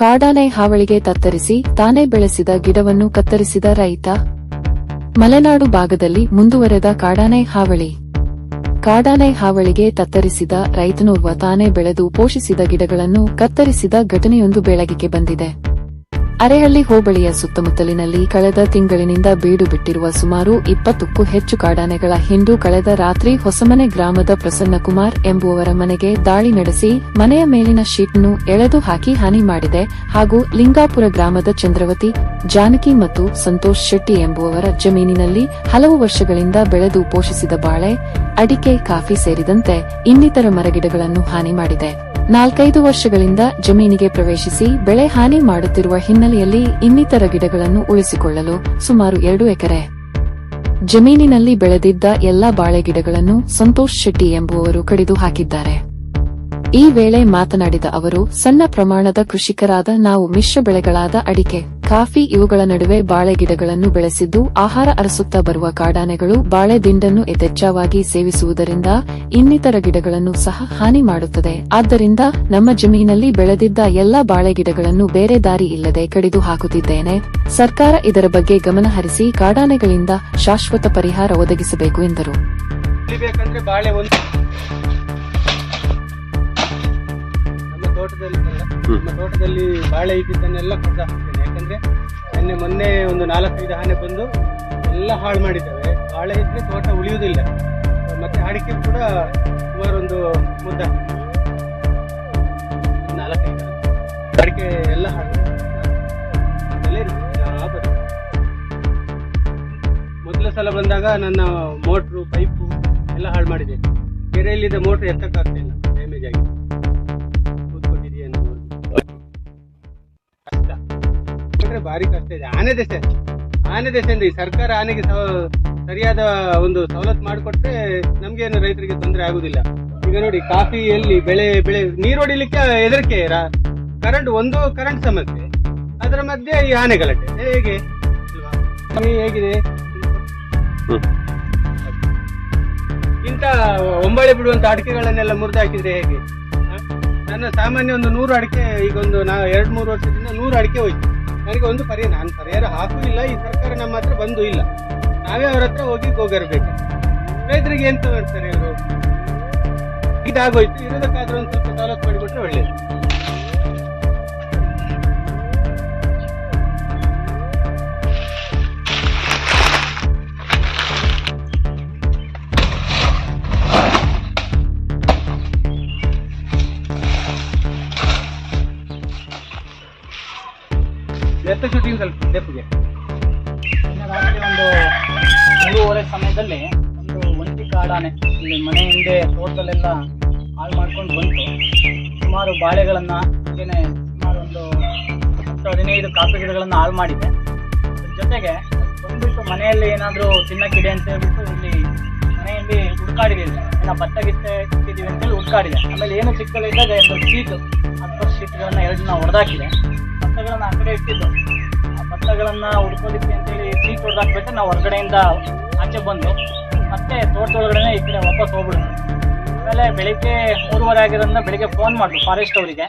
ಕಾಡಾನೆ ಹಾವಳಿಗೆ ತತ್ತರಿಸಿ ತಾನೇ ಬೆಳೆಸಿದ ಗಿಡವನ್ನು ಕತ್ತರಿಸಿದ ರೈತ. ಮಲೆನಾಡು ಭಾಗದಲ್ಲಿ ಮುಂದುವರೆದ ಕಾಡಾನೆ ಹಾವಳಿ. ಕಾಡಾನೆ ಹಾವಳಿಗೆ ತತ್ತರಿಸಿದ ರೈತನೋರ್ವ ತಾನೇ ಬೆಳೆದು ಪೋಷಿಸಿದ ಗಿಡಗಳನ್ನು ಕತ್ತರಿಸಿದ ಘಟನೆಯೊಂದು ಬೆಳಗಿಗೆ ಬಂದಿದೆ. ಅರೆಹಳ್ಳಿ ಹೋಬಳಿಯ ಸುತ್ತಮುತ್ತಲಿನಲ್ಲಿ ಕಳೆದ ತಿಂಗಳಿನಿಂದ ಬೀಡು ಬಿಟ್ಟಿರುವ ಸುಮಾರು ಇಪ್ಪತ್ತಕ್ಕೂ ಹೆಚ್ಚು ಕಾಡಾನೆಗಳ ಹಿಂಡು ಕಳೆದ ರಾತ್ರಿ ಹೊಸಮನೆ ಗ್ರಾಮದ ಪ್ರಸನ್ನಕುಮಾರ್ ಎಂಬುವವರ ಮನೆಗೆ ದಾಳಿ ನಡೆಸಿ ಮನೆಯ ಮೇಲಿನ ಶೀಟ್ನ್ನು ಎಳೆದು ಹಾಕಿ ಹಾನಿ ಮಾಡಿದೆ ಹಾಗೂ ಲಿಂಗಾಪುರ ಗ್ರಾಮದ ಚಂದ್ರವತಿ, ಜಾನಕಿ ಮತ್ತು ಸಂತೋಷ್ ಶೆಟ್ಟಿ ಎಂಬುವವರ ಜಮೀನಿನಲ್ಲಿ ಹಲವು ವರ್ಷಗಳಿಂದ ಬೆಳೆದು ಪೋಷಿಸಿದ ಬಾಳೆ, ಅಡಿಕೆ, ಕಾಫಿ ಸೇರಿದಂತೆ ಇನ್ನಿತರ ಮರಗಿಡಗಳನ್ನು ಹಾನಿ ಮಾಡಿದೆ. ನಾಲ್ಕೈದು ವರ್ಷಗಳಿಂದ ಜಮೀನಿಗೆ ಪ್ರವೇಶಿಸಿ ಬೆಳೆ ಹಾನಿ ಮಾಡುತ್ತಿರುವ ಹಿನ್ನೆಲೆಯಲ್ಲಿ ಇನ್ನಿತರ ಗಿಡಗಳನ್ನು ಉಳಿಸಿಕೊಳ್ಳಲು ಸುಮಾರು ಎರಡು ಎಕರೆ. ಜಮೀನಿನಲ್ಲಿ ಬೆಳೆದಿದ್ದ ಎಲ್ಲಾ ಬಾಳೆ ಗಿಡಗಳನ್ನು ಸಂತೋಷ್ ಶೆಟ್ಟಿ ಎಂಬುವವರು ಕಡಿದು ಹಾಕಿದ್ದಾರೆ. ಈ ವೇಳೆ ಮಾತನಾಡಿದ ಅವರು, ಸಣ್ಣ ಪ್ರಮಾಣದ ಕೃಷಿಕರಾದ ನಾವು ಮಿಶ್ರ ಬೆಳೆಗಳಾದ ಅಡಿಕೆ ಕಾಫಿ ಇವುಗಳ ನಡುವೆ ಬಾಳೆ ಗಿಡಗಳನ್ನು ಬೆಳೆಸಿದ್ದು ಆಹಾರ ಅರಸುತ್ತಾ ಬರುವ ಕಾಡಾನೆಗಳು ಬಾಳೆ ದಿಂಡನ್ನು ಯಥೇಚ್ಛವಾಗಿ ಸೇವಿಸುವುದರಿಂದ ಇನ್ನಿತರ ಗಿಡಗಳನ್ನು ಸಹ ಹಾನಿ ಮಾಡುತ್ತದೆ. ಆದ್ದರಿಂದ ನಮ್ಮ ಜಮೀನಲ್ಲಿ ಬೆಳೆದಿದ್ದ ಎಲ್ಲಾ ಬಾಳೆ ಗಿಡಗಳನ್ನು ಬೇರೆ ದಾರಿ ಇಲ್ಲದೆ ಕಡಿದು ಹಾಕುತ್ತಿದ್ದೇನೆ. ಸರ್ಕಾರ ಇದರ ಬಗ್ಗೆ ಗಮನ ಹರಿಸಿ ಕಾಡಾನೆಗಳಿಂದ ಶಾಶ್ವತ ಪರಿಹಾರ ಒದಗಿಸಬೇಕು ಎಂದರು. ತೋಟದಲ್ಲಿ ಬಾಳೆ ಇದ್ದಿದ್ದನ್ನೆಲ್ಲ ಕಡ್ದು ಹಾಕ್ತೇನೆ ನಿನ್ನೆ ಮೊನ್ನೆ ಒಂದು ನಾಲ್ಕೈದು ಆನೆ ಬಂದು ಎಲ್ಲ ಹಾಳು ಮಾಡಿದ್ದಾವೆ. ಹಾಳೆ ಇದ್ರೆ ತೋಟ ಉಳಿಯುವುದಿಲ್ಲ. ಮತ್ತೆ ಅಡಿಕೆ ಕೂಡ ಸುಮಾರು ಒಂದು ಮುದ್ದ. ನಾಲ್ಕೈದು ಅಡಿಕೆ ಎಲ್ಲ ಹಾಳು. ಮೊದಲ ಸಲ ಬಂದಾಗ ನನ್ನ ಮೋಟ್ರು, ಪೈಪು ಎಲ್ಲ ಹಾಳು ಮಾಡಿದೆ. ಕೆರೆಯಲ್ಲಿದ್ದ ಮೋಟ್ರ್ ಎತ್ತಕ್ಕಾಗ್ತಿಲ್ಲ. ಅಂದ್ರೆ ಭಾರಿ ಕಷ್ಟ ಇದೆ. ಆನೆ ದೆಸೆ ಆನೆ ದೆಸೆ ಅಂದ್ರೆ ಈ ಸರ್ಕಾರ ಆನೆಗೆ ಸರಿಯಾದ ಒಂದು ಸವಲತ್ತು ಮಾಡಿಕೊಟ್ರೆ ನಮ್ಗೇನು ರೈತರಿಗೆ ತೊಂದರೆ ಆಗುದಿಲ್ಲ. ಈಗ ನೋಡಿ ಕಾಫಿ ಎಲ್ಲಿ ಬೆಳೆ ಬೆಳೆ ನೀರು ಹೊಡಿಲಿಕ್ಕೆ ಹೆದರಿಕೆ ಕರೆಂಟ್ ಒಂದು ಕರೆಂಟ್ ಸಮಸ್ಯೆ. ಅದರ ಮಧ್ಯೆ ಈ ಆನೆ ಗಲಾಟೆ ಹೇಗೆ? ಹೇಗಿದೆ? ಇಂತ ಒಂಬಳೆ ಬಿಡುವಂತ ಅಡಿಕೆಗಳನ್ನೆಲ್ಲ ಮುರಿದು ಹಾಕಿದ್ರೆ ಹೇಗೆ? ನನ್ನ ಸಾಮಾನ್ಯ ಒಂದು ನೂರು ಅಡಿಕೆ, ಈಗ ಒಂದು ನಾ ಎರಡ್ ಮೂರು ವರ್ಷದಿಂದ ನೂರು ಅಡಿಕೆ ಹೋಯ್ತು. ನನಗೆ ಒಂದು ಪರಿಹಾರ ನಾನು ಪರಿಹಾರ ಇಲ್ಲ, ಈ ಸರ್ಕಾರ ನಮ್ಮ ಹತ್ರ ಬಂದು ಇಲ್ಲ. ನಾವೇ ಅವ್ರ ಹತ್ರ ಹೋಗಿ ಹೋಗಿರ್ಬೇಕು ರೈತರಿಗೆ ಎಂತ ಮಾಡ್ತಾರೆ ಇವರು? ಇದಾಗೋಯ್ತು, ಇರೋದಕ್ಕಾದ್ರೂ ಒಂದು ಸ್ವಲ್ಪ ಸವಲತ್ತು ಮಾಡಿಕೊಟ್ರೆ ಒಳ್ಳೇದು. ಎತ್ತ ಶೂಟಿಂಗ್ ಸ್ವಲ್ಪ ಡೆಪ್ಗೆ ರಾತ್ರಿ ಒಂದು ಮೂರುವರೆ ಸಮಯದಲ್ಲಿ ಒಂದು ಒಂಟಿ ಕಾಡಾನೆ, ಇಲ್ಲಿ ಮನೆ ಹಿಂದೆ ತೋಟದಲ್ಲೆಲ್ಲ ಹಾಳು ಮಾಡ್ಕೊಂಡು ಬಂತು. ಸುಮಾರು ಬಾಳೆಗಳನ್ನು ಹಾಗೇನೆ ಸುಮಾರು ಒಂದು ಹತ್ತು, ಹದಿನೈದು ಕಾಫಿ ಗಿಡಗಳನ್ನು ಹಾಳು ಮಾಡಿದೆ ಜೊತೆಗೆ ಬಂದ್ಬಿಟ್ಟು ಮನೆಯಲ್ಲಿ ಏನಾದರೂ ತಿನ್ನಕ್ಕಿದೆ ಅಂತ ಹೇಳ್ಬಿಟ್ಟು ಇಲ್ಲಿ ಮನೆಯಲ್ಲಿ ಹುಡ್ಕಾಡಿದೆ ಏನೋ ಭತ್ತ ಗಿತ್ತೆ ಇಟ್ಟಿದ್ದೀವಿ ಅಂತೇಳಿ ಹುಡ್ಕಾಡಿದೆ. ಆಮೇಲೆ ಏನು ಸಿಕ್ಕಲಿದ್ದಾಗ ಎರಡು ಶೀಟ್, ಹತ್ತು ಶೀಟ್ಗಳನ್ನ ಎರಡನ್ನ ಹೊಡೆದಾಕಿದೆ. ಭತ್ತಗಳನ್ನ ಆ ಕಡೆ ಇಟ್ಟಿದ್ದು. ಆ ಭತ್ತಗಳನ್ನ ಅಂತ ಅಂತೇಳಿ ಸೀಟ್ ಹೊಡೆದಾಕ್ಬಿಟ್ಟು ನಾವು ಹೊರಗಡೆಯಿಂದ ಆಚೆ ಬಂದು ಮತ್ತೆ ತೋಟದೊಳಗಡೆ ಈ ಕಡೆ ವಾಪಸ್ ಹೋಗ್ಬಿಡ್ತು ಆಮೇಲೆ ಬೆಳಿಗ್ಗೆ ಮೂರುವರೆ ಆಗಿರೋದ್ರಿಂದ ಬೆಳಿಗ್ಗೆ ಫೋನ್ ಮಾಡಿದ್ರು ಫಾರೆಸ್ಟ್ ಅವರಿಗೆ.